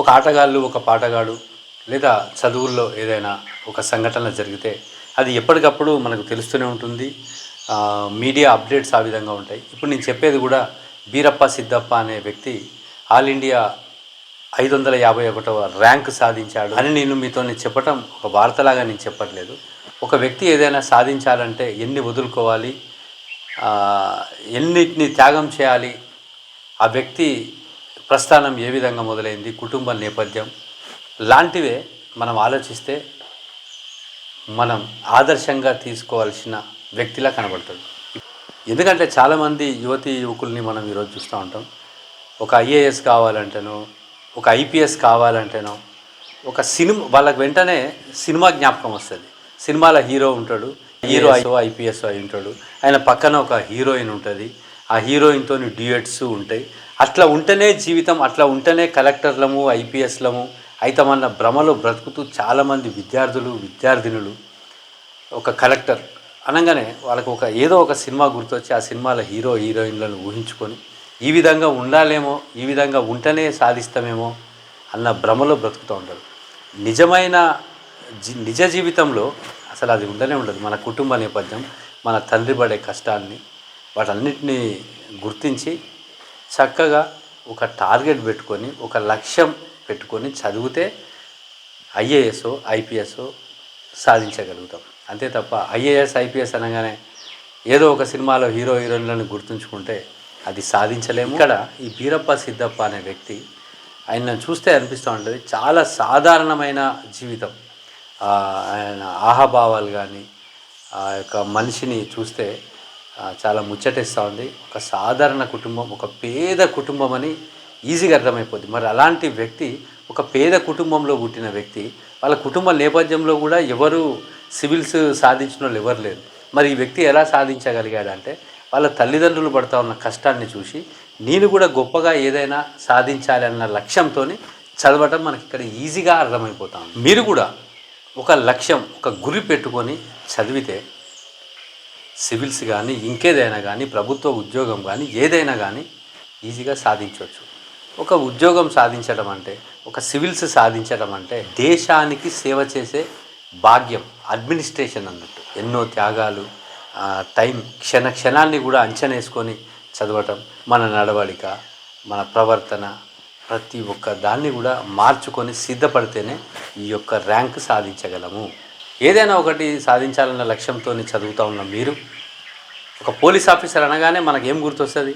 ఒక ఆటగాళ్ళు ఒక పాటగాడు లేదా చదువుల్లో ఏదైనా ఒక సంఘటన జరిగితే అది ఎప్పటికప్పుడు మనకు తెలుస్తూనే ఉంటుంది. మీడియా అప్డేట్స్ ఆ విధంగా ఉంటాయి. ఇప్పుడు నేను చెప్పేది కూడా బీరప్ప సిద్ధప్ప అనే వ్యక్తి ఆల్ ఇండియా ఐదు వందల యాభై ఒకటవ ర్యాంక్ సాధించాడు అని నేను మీతో చెప్పటం ఒక వార్తలాగా నేను చెప్పట్లేదు. ఒక వ్యక్తి ఏదైనా సాధించాలంటే ఎన్ని వదులుకోవాలి? ఎన్నిటిని త్యాగం చేయాలి? ఆ వ్యక్తి ప్రస్థానం ఏ విధంగా మొదలైంది కుటుంబ నేపథ్యం లాంటివే మనం ఆలోచిస్తే మనం ఆదర్శంగా తీసుకోవాల్సిన వ్యక్తిలా కనబడుతుంది. ఎందుకంటే చాలామంది యువతి యువకుల్ని మనం ఈరోజు చూస్తూ ఉంటాం. ఒక ఐఏఎస్ కావాలంటేనో ఒక ఐపీఎస్ కావాలంటేనో ఒక సినిమా వాళ్ళకి వెంటనే సినిమా జ్ఞాపకం వస్తుంది. సినిమాలో హీరో ఉంటాడు హీరో ఐపీఎస్ అయి ఉంటాడు. ఆయన పక్కన ఒక హీరోయిన్ ఉంటుంది. ఆ హీరోయిన్తో డ్యూయట్స్ ఉంటాయి. అట్లా ఉంటేనే జీవితం అట్లా ఉంటేనే కలెక్టర్లము ఐపీఎస్లము అయితమన్న భ్రమలో బ్రతుకుతూ చాలామంది విద్యార్థులు విద్యార్థినులు ఒక కలెక్టర్ అనగానే వాళ్ళకు ఒక ఏదో ఒక సినిమా గుర్తొచ్చి ఆ సినిమాల హీరో హీరోయిన్లను ఊహించుకొని ఈ విధంగా ఉండాలేమో ఈ విధంగా ఉంటేనే సాధిస్తామేమో అన్న భ్రమలో బ్రతుకుతూ ఉంటారు. నిజమైన జీ నిజ జీవితంలో అసలు అది ఉండనే ఉండదు. మన కుటుంబ నేపథ్యం మన తండ్రి పడే కష్టాన్ని వాటన్నిటినీ గుర్తించి చక్కగా ఒక టార్గెట్ పెట్టుకొని ఒక లక్ష్యం పెట్టుకొని చదివితే ఐఏఎస్ ఐపీఎస్ సాధించగలుగుతాం. అంతే తప్ప ఐఏఎస్ ఐపీఎస్ అనగానే ఏదో ఒక సినిమాలో హీరో హీరోయిన్లను గుర్తుంచుకుంటే అది సాధించలేము. ఇక్కడ ఈ బీరప్ప సిద్ధప్ప అనే వ్యక్తి ఆయన చూస్తే అనిపిస్తూ ఉంటుంది చాలా సాధారణమైన జీవితం. ఆయన ఆహాభావాలు కానీ ఆ యొక్క మనిషిని చూస్తే చాలా ముచ్చటేస్తూ ఉంది. ఒక సాధారణ కుటుంబం ఒక పేద కుటుంబం అని ఈజీగా అర్థమైపోద్ది. మరి అలాంటి వ్యక్తి ఒక పేద కుటుంబంలో పుట్టిన వ్యక్తి వాళ్ళ కుటుంబ నేపథ్యంలో కూడా ఎవరు సివిల్స్ సాధించిన వాళ్ళు ఎవరు లేరు. మరి ఈ వ్యక్తి ఎలా సాధించగలిగాడంటే వాళ్ళ తల్లిదండ్రులు పడతా ఉన్న కష్టాన్ని చూసి నేను కూడా గొప్పగా ఏదైనా సాధించాలి అన్న లక్ష్యంతో చదవటం మనకి ఇక్కడ ఈజీగా అర్థమైపోతాం మీరు కూడా ఒక లక్ష్యం ఒక గురి పెట్టుకొని చదివితే సివిల్స్ కానీ ఇంకేదైనా కానీ ప్రభుత్వ ఉద్యోగం కానీ ఏదైనా కానీ ఈజీగా సాధించవచ్చు. ఒక ఉద్యోగం సాధించడం అంటే ఒక సివిల్స్ సాధించడం అంటే దేశానికి సేవ చేసే భాగ్యం అడ్మినిస్ట్రేషన్ అన్నట్టు. ఎన్నో త్యాగాలు టైం క్షణ క్షణాన్ని కూడా అంచనేసుకొని చదవటం మన నడవడిక మన ప్రవర్తన ప్రతి ఒక్క దాన్ని కూడా మార్చుకొని సిద్ధపడితేనే ఈ యొక్క ర్యాంక్ సాధించగలము. ఏదైనా ఒకటి సాధించాలన్న లక్ష్యంతో చదువుతూ ఉన్న మీరు ఒక పోలీస్ ఆఫీసర్ అనగానే మనకు ఏం గుర్తొస్తుంది?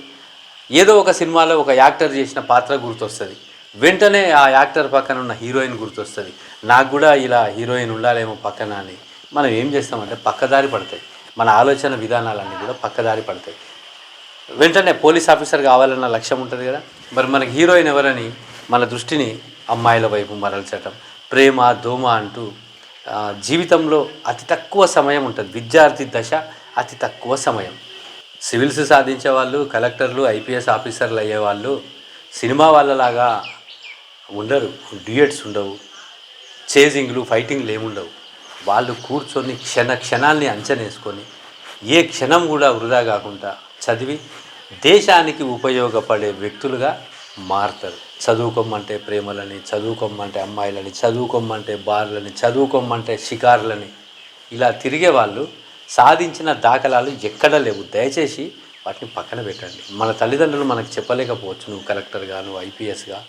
ఏదో ఒక సినిమాలో ఒక యాక్టర్ చేసిన పాత్ర గుర్తొస్తుంది. వెంటనే ఆ యాక్టర్ పక్కన ఉన్న హీరోయిన్ గుర్తొస్తుంది. నాకు కూడా ఇలా హీరోయిన్ ఉండాలేమో పక్కన అని. మనం ఏం చేస్తామంటే పక్కదారి పడతాయి. మన ఆలోచన విధానాలన్నీ కూడా పక్కదారి పడతాయి. వెంటనే పోలీస్ ఆఫీసర్ కావాలన్న లక్ష్యం ఉంటుంది కదా? మరి మనకి హీరోయిన్ ఎవరని మన దృష్టిని అమ్మాయిల వైపు మరల్చటం. ప్రేమ దోమ అంటూ జీవితంలో అతి తక్కువ సమయం ఉంటుంది. విద్యార్థి దశ అతి తక్కువ సమయం. సివిల్స్ సాధించే వాళ్ళు కలెక్టర్లు ఐపీఎస్ ఆఫీసర్లు అయ్యేవాళ్ళు సినిమా వాళ్ళలాగా ఉండరు. డ్యూయట్స్ ఉండవు. చేజింగ్లు ఫైటింగ్లు ఏముండవు. వాళ్ళు కూర్చొని క్షణ క్షణాల్ని అంచనేసుకొని ఏ క్షణం కూడా వృధా కాకుండా చదివి దేశానికి ఉపయోగపడే వ్యక్తులుగా మారుతారు. చదువుకోమంటే ప్రేమలని చదువుకోమంటే అమ్మాయిలని చదువుకోమంటే బార్లని చదువుకోమంటే షికార్లని ఇలా తిరిగే వాళ్ళు సాధించిన దాఖలాలు ఎక్కడ లేవు. దయచేసి వాటిని పక్కన పెట్టండి. మన తల్లిదండ్రులు మనకు చెప్పలేకపోవచ్చు. నువ్వు కలెక్టర్గా నువ్వు ఐపీఎస్గా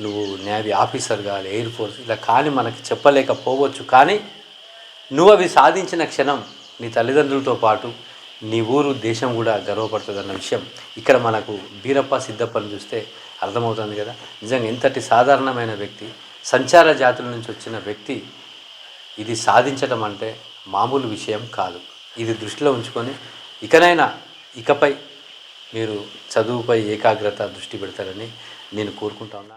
నువ్వు నేవీ ఆఫీసర్గా ఎయిర్ ఫోర్స్ ఇలా కానీ మనకు చెప్పలేకపోవచ్చు. కానీ నువ్వు అవి సాధించిన క్షణం నీ తల్లిదండ్రులతో పాటు నీ ఊరు దేశం కూడా గర్వపడుతుంది అన్న విషయం. ఇక్కడ మనకు బీరప్ప సిద్ధప్పని చూస్తే అర్థమవుతుంది కదా? నిజంగా ఇంతటి సాధారణమైన వ్యక్తి సంచార జాతుల నుంచి వచ్చిన వ్యక్తి ఇది సాధించడం అంటే మామూలు విషయం కాదు. ఇది దృష్టిలో ఉంచుకొని ఇకనైనా ఇకపై మీరు చదువుపై ఏకాగ్రత దృష్టి పెడతారని నేను కోరుకుంటా ఉన్నా